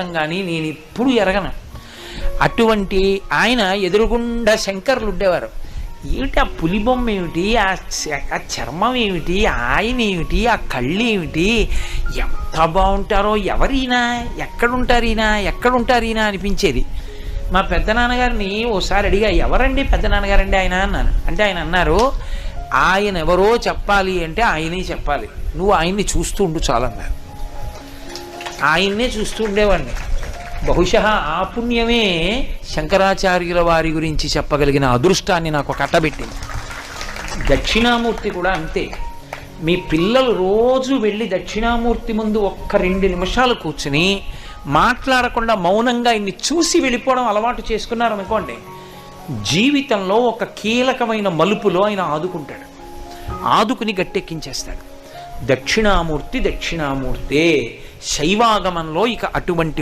కానీ నేను ఎప్పుడు ఎరగను. అటువంటి ఆయన ఎదురుగుండా శంకర్లు ఉండేవారు ఏమిటి ఆ పులి బొమ్మ ఏమిటి? ఆ చర్మం ఏమిటి? ఆయన ఏమిటి? ఆ కళ్ళు ఏమిటి? ఎంత బాగుంటారో ఎవరైనా? ఎక్కడుంటారీనా? ఎక్కడుంటారీనా అనిపించేది. మా పెద్ద నాన్నగారిని ఓసారి అడిగా ఎవరండి పెద్ద నాన్నగారండి ఆయన? అన్నాను. అంటే ఆయన అన్నారు ఆయన ఎవరో చెప్పాలి అంటే ఆయనే చెప్పాలి. నువ్వు ఆయన్ని చూస్తూ ఉండు చాలన్నారు. ఆయన్నే చూస్తూ ఉండేవాడిని బహుశా ఆ పుణ్యమే శంకరాచార్యుల వారి గురించి చెప్పగలిగిన అదృష్టాన్ని నాకు కట్టబెట్టింది. దక్షిణామూర్తి కూడా అంతే. మీ పిల్లలు రోజు వెళ్ళి దక్షిణామూర్తి ముందు ఒక్క రెండు నిమిషాలు కూర్చుని మాట్లాడకుండా మౌనంగా ఇన్ని చూసి వెళ్ళిపోవడం అలవాటు చేసుకున్నారనుకోండి జీవితంలో ఒక కీలకమైన మలుపులో ఆయన ఆదుకుంటాడు. ఆదుకుని గట్టెక్కించేస్తాడు. దక్షిణామూర్తి దక్షిణామూర్తే శైవాగమంలో ఇక అటువంటి